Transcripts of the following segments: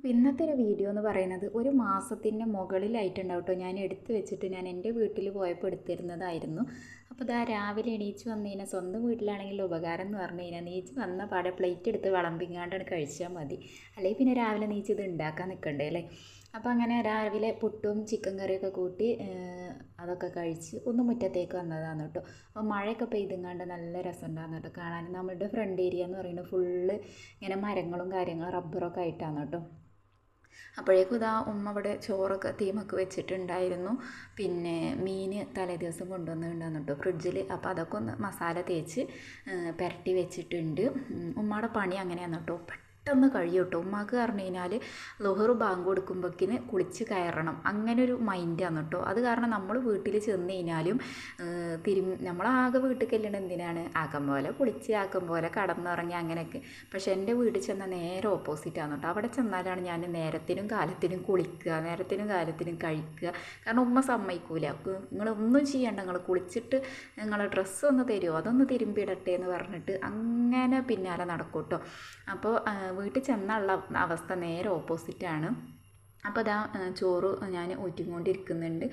അപ്പോൾ ഇന്നത്തെ ഒരു വീഡിയോ എന്ന് പറയുന്നത് ഒരു മാസത്തിന്റെ മുകളിലായിട്ടുണ്ടാവും കേട്ടോ. ഞാൻ എടുത്തു വെച്ചിട്ട് ഞാൻ എന്റെ വീട്ടിൽ പോയപ്പോൾ എടുത്തിരുന്നതായിരുന്നു. അപ്പോൾ ഇതാ രാവിലെ എണീച്ച് വന്നു കഴിഞ്ഞാൽ സ്വന്തം വീട്ടിലാണെങ്കിൽ ഉപകാരം എന്ന് പറഞ്ഞു കഴിഞ്ഞാൽ നീച്ച് വന്ന പാടെ പ്ലേറ്റ് എടുത്ത് വിളമ്പിങ്ങാണ്ടാണ് കഴിച്ചാൽ മതി. അല്ലെങ്കിൽ പിന്നെ രാവിലെ നീച്ച് ഇത് ഉണ്ടാക്കാൻ നിൽക്കണ്ടേ അല്ലേ? അപ്പോൾ അങ്ങനെ രാവിലെ പുട്ടും ചിക്കൻ കറിയൊക്കെ കൂട്ടി അതൊക്കെ കഴിച്ച് ഒന്ന് മുറ്റത്തേക്ക് വന്നതാണ് കേട്ടോ. അപ്പോൾ മഴയൊക്കെ പെയ്തുങ്ങാണ്ട് നല്ല രസം ഉണ്ടാകുന്ന കേട്ടോ. കാണാൻ നമ്മളുടെ ഫ്രണ്ട് ഏരിയ എന്ന് പറയുന്നത് ഫുള്ള് ഇങ്ങനെ മരങ്ങളും കാര്യങ്ങളും റബ്ബറൊക്കെ ആയിട്ടാണ് കേട്ടോ. അപ്പോഴേക്കും ഇതാ ഉമ്മ അവിടെ ചോറൊക്കെ തീമൊക്കെ വെച്ചിട്ടുണ്ടായിരുന്നു. പിന്നെ മീൻ തലേ ദിവസം കൊണ്ടുവന്നിട്ടുണ്ടായിരുന്നു കേട്ടോ ഫ്രിഡ്ജിൽ. അപ്പോൾ അതൊക്കെ ഒന്ന് മസാല തേച്ച് പുരട്ടി വെച്ചിട്ടുണ്ട്. ഉമ്മയുടെ പണി അങ്ങനെയാണ് കേട്ടോ. പെട്ടെന്ന് കഴിയും കേട്ടോ ഉമ്മാക്ക് പറഞ്ഞു കഴിഞ്ഞാൽ ലുഹർ ബാങ്ക് കൊടുക്കുമ്പോഴേക്കിന് കുളിച്ച് കയറണം. അങ്ങനെ ഒരു മൈൻഡാണ് കേട്ടോ അത് കാരണം നമ്മൾ വീട്ടിൽ ചെന്ന് കഴിഞ്ഞാലും തിരി നമ്മളാകെ വീട്ടിൽ ചെല്ലണം എന്തിനാണ്? ആക്കം പോലെ കുളിച്ച് ആക്കം പോലെ കടന്നുറങ്ങി അങ്ങനെയൊക്കെ. പക്ഷേ എന്റെ വീട്ടിൽ ചെന്ന നേരെ ഓപ്പോസിറ്റാണ് കേട്ടോ അവിടെ ചെന്നാലാണ് ഞാൻ നേരത്തിനും കാലത്തിനും കുളിക്കുക നേരത്തിനും കാലത്തിനും കഴിക്കുക. കാരണം ഉമ്മ സമ്മതിക്കൂല. നിങ്ങളൊന്നും ചെയ്യണ്ട. നിങ്ങൾ കുളിച്ചിട്ട് നിങ്ങളെ ഡ്രസ്സ് ഒന്ന് തരുമോ അതൊന്ന് തിരുമ്പിയിടട്ടെ എന്ന് പറഞ്ഞിട്ട് അങ്ങനെ പിന്നാലെ നടക്കും കേട്ടോ അപ്പോൾ വീട്ടിൽ ചെന്നുള്ള അവസ്ഥ നേരെ ഓപ്പോസിറ്റാണ് അപ്പോൾ അതാ ചോറ് ഞാൻ ഊറ്റിക്കൊണ്ടിരിക്കുന്നുണ്ട്.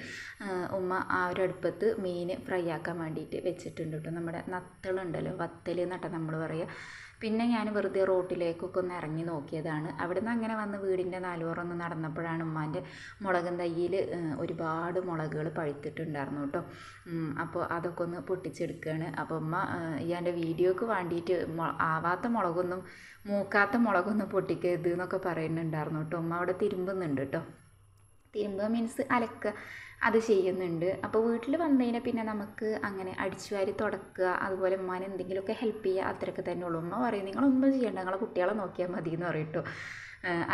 ഉമ്മ ആ ഒരു അടുപ്പത്ത് മീൻ ഫ്രൈ ആക്കാൻ വേണ്ടിയിട്ട് വെച്ചിട്ടുണ്ട് കേട്ടോ നമ്മുടെ നത്തളുണ്ടല്ലോ വത്തൽ എന്നിട്ട് നമ്മൾ പറയുക പിന്നെ ഞാൻ വെറുതെ റോട്ടിലേക്കൊക്കെ ഒന്ന് ഇറങ്ങി നോക്കിയതാണ്. അവിടെ നിന്ന് അങ്ങനെ വന്ന് വീടിന്റെ നാലുപുറം നടന്നപ്പോഴാണ് ഉമ്മാന്റെ മുളകും തയ്യിൽ ഒരുപാട് മുളകുകൾ പഴുത്തിട്ടുണ്ടായിരുന്നു കേട്ടോ. അപ്പോൾ അതൊക്കെ ഒന്ന് പൊട്ടിച്ചെടുക്കുകയാണ് അപ്പോൾ ഉമ്മ ഇയാന്റെ വീഡിയോക്ക് വേണ്ടിയിട്ട് ആവാത്ത മുളകൊന്നും മൂക്കാത്ത മുളകൊന്നും പൊട്ടിക്കരുത് എന്നൊക്കെ പറയുന്നുണ്ടായിരുന്നു കേട്ടോ. ഉമ്മ അവിടെ തിരുമ്പുന്നുണ്ട് കേട്ടോ. തിരുമ്പുക മീൻസ് അലക്കുക. അത് ചെയ്യുന്നുണ്ട്. അപ്പോൾ വീട്ടിൽ വന്നതിനെ പിന്നെ നമുക്ക് അങ്ങനെ അടിച്ചു വാരി തുടക്കുക. അതുപോലെ ഉമ്മാൻ എന്തെങ്കിലുമൊക്കെ ഹെൽപ്പ് ചെയ്യുക. അത്രയൊക്കെ തന്നെ ഉള്ളൂ. ഉമ്മ പറയും നിങ്ങളൊന്നും ചെയ്യണ്ട. നിങ്ങളെ കുട്ടികളെ നോക്കിയാൽ മതി എന്ന് പറയും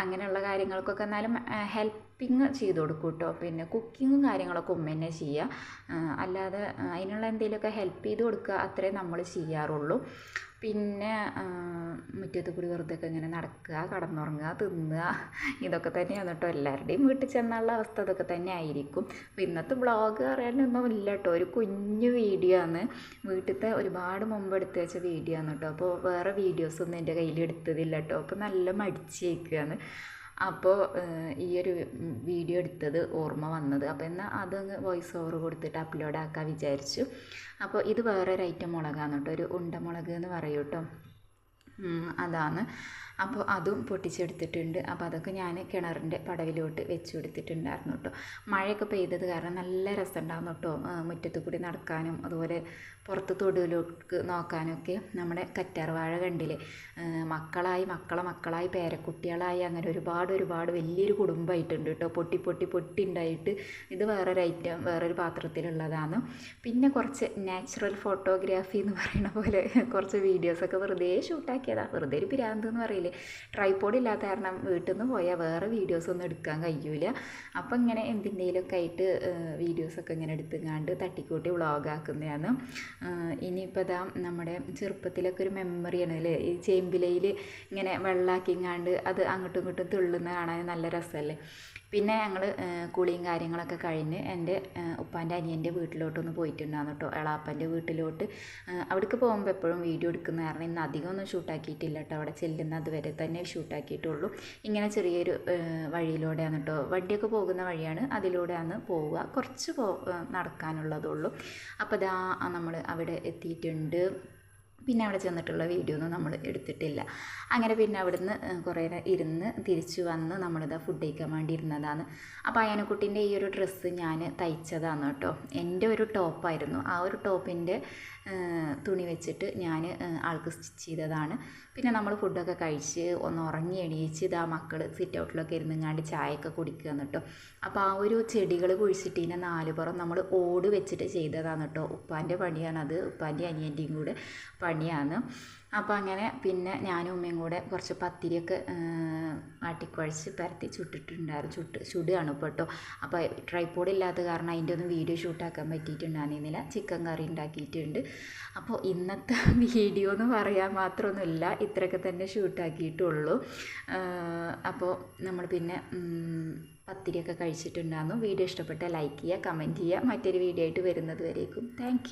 അങ്ങനെയുള്ള കാര്യങ്ങൾക്കൊക്കെ എന്നാലും ഹെൽപ്പിങ് ചെയ്ത് കൊടുക്കും കേട്ടോ പിന്നെ കുക്കിങ്ങും കാര്യങ്ങളൊക്കെ ഉമ്മ തന്നെ ചെയ്യുക. അല്ലാതെ അതിനുള്ള എന്തെങ്കിലുമൊക്കെ ഹെൽപ്പ് ചെയ്ത് കൊടുക്കുക. അത്രേ നമ്മൾ ചെയ്യാറുള്ളൂ. പിന്നെ മുറ്റത്ത് കൂടി വെറുതെ ഒക്കെ ഇങ്ങനെ നടക്കുക കിടന്നുറങ്ങുക തിന്നുക ഇതൊക്കെ തന്നെയാണ് കേട്ടോ എല്ലാവരുടെയും വീട്ടിൽ ചെന്നുള്ള അവസ്ഥ ഇതൊക്കെ തന്നെ ആയിരിക്കും. അപ്പോൾ ഇന്നത്തെ ബ്ലോഗ് പറയാനൊന്നും ഇല്ല കേട്ടോ ഒരു കുഞ്ഞു വീഡിയോ ആണ്. വീട്ടിലത്തെ ഒരുപാട് മുമ്പ് എടുത്ത് വെച്ച വീഡിയോ ആണ് കേട്ടോ അപ്പോൾ വേറെ വീഡിയോസൊന്നും എന്റെ കയ്യിൽ എടുത്തതില്ല കേട്ടോ അപ്പോൾ നല്ല മടിച്ചേക്കുകയാണ് അപ്പോൾ ഈ ഒരു വീഡിയോ എടുത്തത് ഓർമ്മ വന്നത്. അപ്പോൾ എന്നാൽ അതങ്ങ് വോയിസ് ഓവർ കൊടുത്തിട്ട് അപ്ലോഡ് ആക്കാൻ വിചാരിച്ചു. അപ്പോൾ ഇത് വേറൊരു ഐറ്റം മുളകാണ് കേട്ടോ. ഒരു ഉണ്ടമുളക് എന്ന് പറയും കേട്ടോ. അതാണ്. അപ്പോൾ അതും പൊട്ടിച്ചെടുത്തിട്ടുണ്ട്. അപ്പോൾ അതൊക്കെ ഞാൻ കിണറിന്റെ പടവിലോട്ട് വെച്ച് കൊടുത്തിട്ടുണ്ടായിരുന്നു കേട്ടോ. മഴയൊക്കെ പെയ്തത് കാരണം നല്ല രസമുണ്ടാകുന്നു കേട്ടോ. മുറ്റത്ത് കൂടി നടക്കാനും അതുപോലെ പുറത്ത് തൊടുവിലോട്ട് നോക്കാനൊക്കെ നമ്മുടെ കറ്റാർവാഴ കണ്ടില്ലേ? മക്കളായി മക്കളെ മക്കളായി പേരക്കുട്ടികളായി അങ്ങനെ ഒരുപാട് ഒരുപാട് വലിയൊരു കുടുംബമായിട്ടുണ്ട് കേട്ടോ. പൊട്ടി പൊട്ടി പൊട്ടി ഉണ്ടായിട്ട് ഇത് വേറൊരു ഐറ്റം വേറൊരു പാത്രത്തിലുള്ളതാണ്. പിന്നെ കുറച്ച് നാച്ചുറൽ ഫോട്ടോഗ്രാഫി എന്ന് പറയുന്ന പോലെ കുറച്ച് വീഡിയോസൊക്കെ വെറുതെ ഷൂട്ടാക്കിയതാണ് വെറുതെ ഒരു പിരാന്ത് എന്ന് പറയില്ലേ. ട്രൈപ്പോഡ് ഇല്ലാത്ത കാരണം വീട്ടിൽ നിന്ന് പോയാൽ വേറെ വീഡിയോസ് ഒന്നും എടുക്കാൻ കഴിയൂല. അപ്പം ഇങ്ങനെ എന്തിന്റെയിലൊക്കെ ആയിട്ട് വീഡിയോസൊക്കെ ഇങ്ങനെ എടുത്തുങ്ങാണ്ട് തട്ടിക്കൂട്ടി വ്ളോഗാക്കുന്നതാണ് ഇനിയിപ്പോൾ ഇതാ നമ്മുടെ ചെറുപ്പത്തിലൊക്കെ ഒരു മെമ്മറിയാണ് അല്ലേ? ഈ ചേമ്പിലയിൽ ഇങ്ങനെ വെള്ളാക്കിങ്ങാണ്ട് അത് അങ്ങോട്ടും ഇങ്ങോട്ടും തുള്ളുന്ന കാണാൻ നല്ല രസമല്ലേ പിന്നെ ഞങ്ങൾ കുളിയും കാര്യങ്ങളൊക്കെ കഴിഞ്ഞ് എന്റെ ഉപ്പാന്റെ അനിയന്റെ വീട്ടിലോട്ടൊന്ന് പോയിട്ടുണ്ടായിരുന്നു കേട്ടോ. എളാപ്പന്റെ വീട്ടിലോട്ട്. അവിടേക്ക് പോകുമ്പോൾ എപ്പോഴും വീഡിയോ എടുക്കുന്ന കാരണം ഇന്ന് അധികം ഒന്നും ഷൂട്ടാക്കിയിട്ടില്ല കേട്ടോ. അവിടെ ചെല്ലുന്നത് വരെ തന്നെ ഷൂട്ടാക്കിയിട്ടുള്ളൂ. ഇങ്ങനെ ചെറിയൊരു വഴിയിലൂടെയാണ് കേട്ടോ. വണ്ടിയൊക്കെ പോകുന്ന വഴിയാണ് അതിലൂടെയാണ് പോവുക. കുറച്ച് പോ നടക്കാനുള്ളതുള്ളൂ. അപ്പോൾ ഇതാ നമ്മൾ അവിടെ എത്തിയിട്ടുണ്ട്. പിന്നെ അവിടെ ചെന്നിട്ടുള്ള വീഡിയോ ഒന്നും നമ്മൾ എടുത്തിട്ടില്ല. അങ്ങനെ പിന്നെ അവിടുന്ന് കുറേ ഇരുന്ന് തിരിച്ചു വന്ന് നമ്മളിതാ ഫുഡ് കഴിക്കാൻ വേണ്ടി ഇരുന്നതാണ് അപ്പോൾ അയനക്കുട്ടീന്റെ ഈ ഒരു ഡ്രസ്സ് ഞാൻ തയ്ച്ചതാണ് കേട്ടോ. എന്റെ ഒരു ടോപ്പായിരുന്നു ആ ഒരു ടോപ്പിന്റെ തുണി വെച്ചിട്ട് ഞാൻ ആൾക്ക് സ്റ്റിച്ച് ചെയ്തതാണ്. പിന്നെ നമ്മൾ ഫുഡൊക്കെ കഴിച്ച് ഒന്ന് ഉറങ്ങി എണീച്ച് ഇതാ മക്കൾ സിറ്റ് ഔട്ടിലൊക്കെ ഇരുന്നങ്ങാണ്ട് ചായയൊക്കെ കുടിക്കുക കേട്ടോ. അപ്പോൾ ആ ഒരു ചെടികൾ കുഴിച്ചിട്ടതിനെ നാലുപുറം നമ്മൾ ഓട് വെച്ചിട്ട് ചെയ്തതാണ് കേട്ടോ. ഉപ്പാന്റെ പണിയാണത്. ഉപ്പാന്റെ അനിയന്റെയും കൂടെ പണിയാണ്. അപ്പോൾ അങ്ങനെ പിന്നെ ഞാനും ഉമ്മയും കൂടെ കുറച്ച് പത്തിരിയൊക്കെ ആട്ടിക്കുഴച്ച് പരത്തി ചുട്ടിട്ടുണ്ടായിരുന്നു. ചുട്ട് ചുടുകയാണ് ഇപ്പോൾ കേട്ടോ അപ്പോൾ ട്രൈപോഡ് ഇല്ലാത്ത കാരണം അതിന്റെ ഒന്നും വീഡിയോ ഷൂട്ടാക്കാൻ പറ്റിയിട്ടുണ്ടായിരുന്നില്ല. ചിക്കൻ കറി ഉണ്ടാക്കിയിട്ടുണ്ട്. അപ്പോൾ ഇന്നത്തെ വീഡിയോ എന്ന് പറയാൻ മാത്രമൊന്നുമില്ല. ഇത്രയൊക്കെ തന്നെ ഷൂട്ടാക്കിയിട്ടുള്ളൂ അപ്പോൾ നമ്മൾ പിന്നെ പത്തിരിയൊക്കെ കഴിച്ചിട്ടുണ്ടായിരുന്നു. വീഡിയോ ഇഷ്ടപ്പെട്ടാൽ ലൈക്ക് ചെയ്യുക കമന്റ് ചെയ്യുക. മറ്റൊരു വീഡിയോ ആയിട്ട് വരുന്നത് വരേക്കും. താങ്ക്